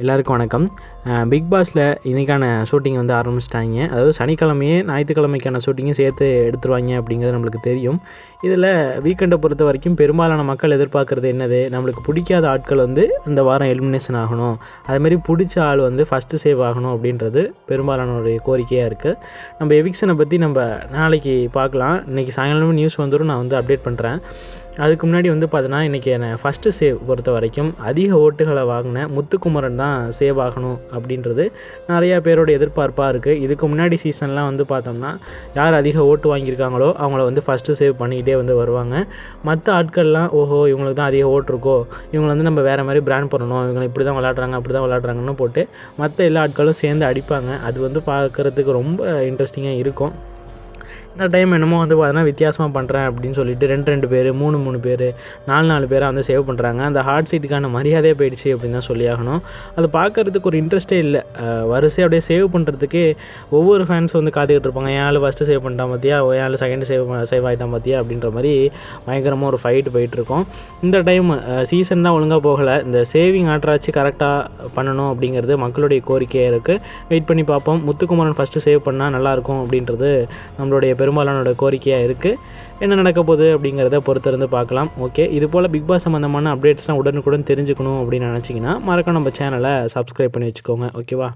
எல்லாருக்கும் வணக்கம். பிக் பாஸில் இன்றைக்கான ஷூட்டிங் வந்து ஆரம்பிச்சிட்டாங்க. அதாவது சனிக்கிழமையே ஞாயிற்றுக்கிழமைக்கான ஷூட்டிங்கும் சேர்த்து எடுத்துருவாங்க அப்படிங்கிறது நம்மளுக்கு தெரியும். இதில் வீக்கெண்டை பொறுத்த வரைக்கும் பெரும்பாலான மக்கள் எதிர்பார்க்குறது என்னது? நம்மளுக்கு பிடிக்காத ஆட்கள் வந்து இந்த வாரம் எலிமினேஷன் ஆகணும். அதுமாரி பிடிச்ச ஆள் வந்து ஃபஸ்ட்டு சேவ் ஆகணும் அப்படின்றது பெரும்பாலானோடைய கோரிக்கையாக இருக்குது நம்ம எவிக்ஷனை பற்றி நம்ம நாளைக்கு பார்க்கலாம். இன்றைக்கி சாயங்காலமே நியூஸ் வந்துடும் நான் வந்து அப்டேட் பண்ணுறேன் அதுக்கு முன்னாடி வந்து பார்த்தீங்கன்னா இன்றைக்கி என்னை ஃபஸ்ட்டு சேவ் பொறுத்த வரைக்கும் அதிக ஓட்டுகளை வாங்கின முத்துக்குமரன் தான் சேவ் ஆகணும் அப்படின்றது நிறையா பேரோட எதிர்பார்ப்பாக இருக்குது இதுக்கு முன்னாடி சீசன்லாம் வந்து பார்த்தோம்னா யார் அதிக ஓட்டு வாங்கியிருக்காங்களோ அவங்கள வந்து ஃபஸ்ட்டு சேவ் பண்ணிக்கிட்டே வந்து வருவாங்க. மற்ற ஆட்கள்லாம் ஓஹோ இவங்களுக்கு தான் அதிக ஓட்டு இருக்கோ இவங்களை வந்து நம்ம வேறு மாதிரி பிராண்ட் பண்ணணும் இவங்க இப்படி தான் விளாட்றாங்க அப்படி தான் விளாட்றாங்கன்னு போட்டு மற்ற எல்லா ஆட்களும் சேர்ந்து அடிப்பாங்க. அது வந்து பார்க்குறதுக்கு ரொம்ப இன்ட்ரெஸ்டிங்காக இருக்கும். இந்த டைம் என்னமோ வந்து பார்த்தீங்கன்னா வித்தியாசமாக பண்ணுறேன் அப்படின்னு சொல்லிட்டு ரெண்டு ரெண்டு பேர் மூணு மூணு பேர் நாலு நாலு பேரை வந்து சேவ் பண்ணுறாங்க அந்த ஹார்ட் சீட்டுக்கான மரியாதையே போயிடுச்சு அப்படின்னு தான் சொல்லி ஆகணும். அது பார்க்குறதுக்கு ஒரு இன்ட்ரெஸ்ட்டே இல்லை. வரிசை அப்படியே சேவ் பண்ணுறதுக்கு ஒவ்வொரு ஃபேன்ஸ் வந்து காத்துக்கிட்டு இருப்பாங்க. ஏன் ஆள் ஃபஸ்ட்டு சேவ் பண்ணிட்டான் பார்த்தியா ஏன் ஆள் செகண்ட் சேவ் சேவ் ஆகிட்டான் பார்த்தியா அப்படின்ற மாதிரி பயங்கரமாக ஒரு ஃபைட்டு போயிட்டுருக்கோம். இந்த டைம் சீசன் தான் ஒழுங்காக போகலை. இந்த சேவிங் ஆட்ராச்சு கரெக்டாக பண்ணணும் அப்படிங்கிறது மக்களுடைய கோரிக்கையாக இருக்குது வெயிட் பண்ணி பார்ப்போம். முத்துக்குமரன் ஃபஸ்ட்டு சேவ் பண்ணால் நல்லாயிருக்கும் அப்படின்றது நம்மளுடைய பெரும்பாலானோட கோரிக்கையாக இருக்குது என்ன நடக்க போகுது அப்படிங்கிறத பொறுத்திருந்து பார்க்கலாம். ஓகே இது போல் பிக் பாஸ் சம்மந்தமான அப்டேட்ஸ்லாம் உடனுக்குடன் தெரிஞ்சுக்கணும் அப்படின்னு நினச்சிங்கன்னா மறக்காம நம்ம சேனலை சப்ஸ்கிரைப் பண்ணி வச்சுக்கோங்க. ஓகேவா?